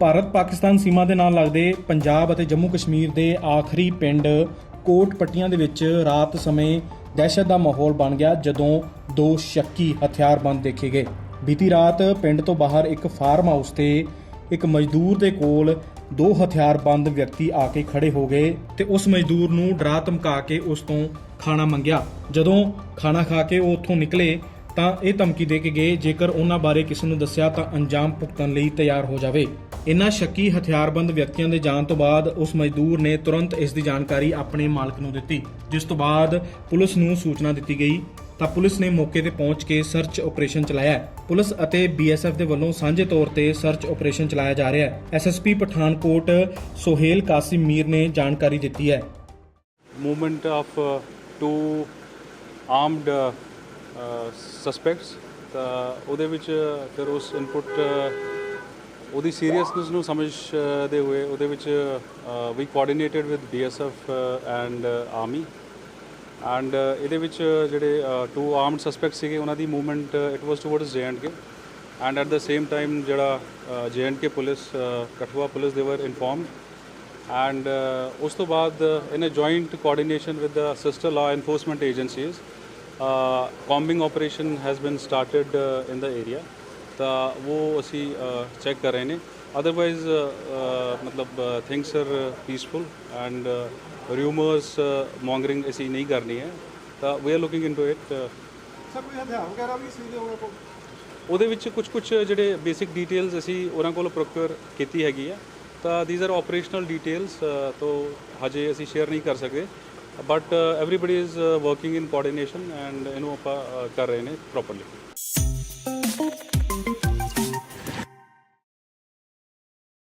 ਭਾਰਤ ਪਾਕਿਸਤਾਨ ਸੀਮਾ ਦੇ ਨਾਲ ਲੱਗਦੇ ਪੰਜਾਬ ਅਤੇ ਜੰਮੂ ਕਸ਼ਮੀਰ ਦੇ ਆਖਰੀ ਪਿੰਡ ਕੋਟ ਪੱਟੀਆਂ ਦੇ ਵਿੱਚ ਰਾਤ ਸਮੇਂ ਦਹਿਸ਼ਤ ਦਾ ਮਾਹੌਲ ਬਣ ਗਿਆ, ਜਦੋਂ ਦੋ ਸ਼ੱਕੀ ਹਥਿਆਰਬੰਦ ਦੇਖੇ ਗਏ। ਬੀਤੀ ਰਾਤ ਪਿੰਡ ਤੋਂ ਬਾਹਰ ਇੱਕ ਫਾਰਮ ਹਾਊਸ ਤੇ ਇੱਕ ਮਜ਼ਦੂਰ ਦੇ ਕੋਲ ਦੋ ਹਥਿਆਰਬੰਦ ਵਿਅਕਤੀ ਆ ਕੇ ਖੜੇ ਹੋ ਗਏ ਤੇ ਉਸ ਮਜ਼ਦੂਰ ਨੂੰ ਡਰਾ ਧਮਕਾ ਕੇ ਉਸ ਤੋਂ ਖਾਣਾ ਮੰਗਿਆ। ਜਦੋਂ ਖਾਣਾ ਖਾ ਕੇ ਉਹ ਉੱਥੋਂ ਨਿਕਲੇ ਤਾਂ ਇਹ ਧਮਕੀ ਦੇ ਕੇ ਗਏ, ਜੇਕਰ ਉਹਨਾਂ ਬਾਰੇ ਕਿਸੇ ਨੂੰ ਦੱਸਿਆ ਤਾਂ ਅੰਜਾਮ ਭੁਗਤਣ ਲਈ ਤਿਆਰ ਹੋ ਜਾਵੇ। ਇਨ੍ਹਾਂ ਸ਼ੱਕੀ ਹਥਿਆਰਬੰਦ ਵਿਅਕਤੀਆਂ ਦੇ ਜਾਣ ਤੋਂ ਬਾਅਦ ਉਸ ਮਜ਼ਦੂਰ ਨੇ ਤੁਰੰਤ ਇਸ ਦੀ ਜਾਣਕਾਰੀ ਆਪਣੇ ਮਾਲਕ ਨੂੰ ਦਿੱਤੀ ਜਿਸ ਤੋਂ ਬਾਅਦ ਪੁਲਿਸ ਨੂੰ ਸੂਚਨਾ ਦਿੱਤੀ ਗਈ। ਤਾਂ ਪੁਲਿਸ ਨੇ ਮੌਕੇ ਤੇ ਪਹੁੰਚ ਕੇ ਸਰਚ ਆਪਰੇਸ਼ਨ ਚਲਾਇਆ ਪੁਲਿਸ ਅਤੇ ਬੀਐਸਐਫ ਦੇ ਵੱਲੋਂ ਸਾਂਝੇ ਤੌਰ ਤੇ ਸਰਚ ਆਪਰੇਸ਼ਨ ਚਲਾਇਆ ਜਾ ਰਿਹਾ ਹੈ। ਐਸਐਸਪੀ ਪਠਾਨਕੋਟ ਸੋਹੇਲ ਕਾਸਿਮ ਮੀਰ ਨੇ ਜਾਣਕਾਰੀ ਦਿੱਤੀ ਹੈ। Movement of uh, two armed uh, uh, suspects ਤਾਂ ਉਹਦੇ ਵਿੱਚ uh, ਫਿਰ ਉਸ ਇਨਪੁਟ ਉਹਦੀ ਸੀਰੀਅਸਨੈਸ ਨੂੰ ਸਮਝਦੇ ਹੋਏ ਉਹਦੇ ਵਿੱਚ ਵੀ coordinated with BSF and army and ਇਹਦੇ ਵਿੱਚ ਜਿਹੜੇ ਟੂ ਆਰਮਡ ਸਸਪੈਕਟ ਸੀਗੇ, ਉਹਨਾਂ ਦੀ movement it was towards K and at the same time ਜਿਹੜਾ ਕੇ ਪੁਲਿਸ ਕਠੂਆ ਪੁਲਿਸ ਦੇ ਵਰ ਇਨਫੋਰਮਡ ਐਂਡ ਉਸ ਤੋਂ ਬਾਅਦ in a joint coordination with the sister law enforcement agencies ਕੌਮਬਿੰਗ operation has been started in the area ਤਾਂ ਉਹ ਅਸੀਂ ਚੈੱਕ ਕਰ ਰਹੇ ਨੇ। ਅਦਰਵਾਈਜ਼ ਮਤਲਬ things are peaceful and rumours mongering ਅਸੀਂ ਨਹੀਂ ਕਰਨੀ ਹੈ। ਤਾਂ we are looking into it sir ਕੋਈ ਹਥਿਆਰ ਵਗੈਰਾ ਵੀ ਸੀ ਉਹਨਾਂ ਕੋਲ? ਉਹਦੇ ਵਿੱਚ ਕੁਝ ਕੁਝ ਜਿਹੜੇ ਬੇਸਿਕ ਡਿਟੇਲਸ ਅਸੀਂ ਉਹਨਾਂ ਕੋਲ ਪ੍ਰੋਕਿਊਰ ਕੀਤੀ ਹੈਗੀ ਆ। ਤਾਂ ਥੀਸ ਆਰ ਆਪਰੇਸ਼ਨਲ ਡਿਟੇਲਸ ਤੋਂ ਹਜੇ ਅਸੀਂ ਸ਼ੇਅਰ ਨਹੀਂ ਕਰ ਸਕਦੇ। But everybody is working in coordination and ਇਹਨੂੰ ਆਪਾਂ ਕਰ ਰਹੇ ਨੇ ਪ੍ਰੋਪਰਲੀ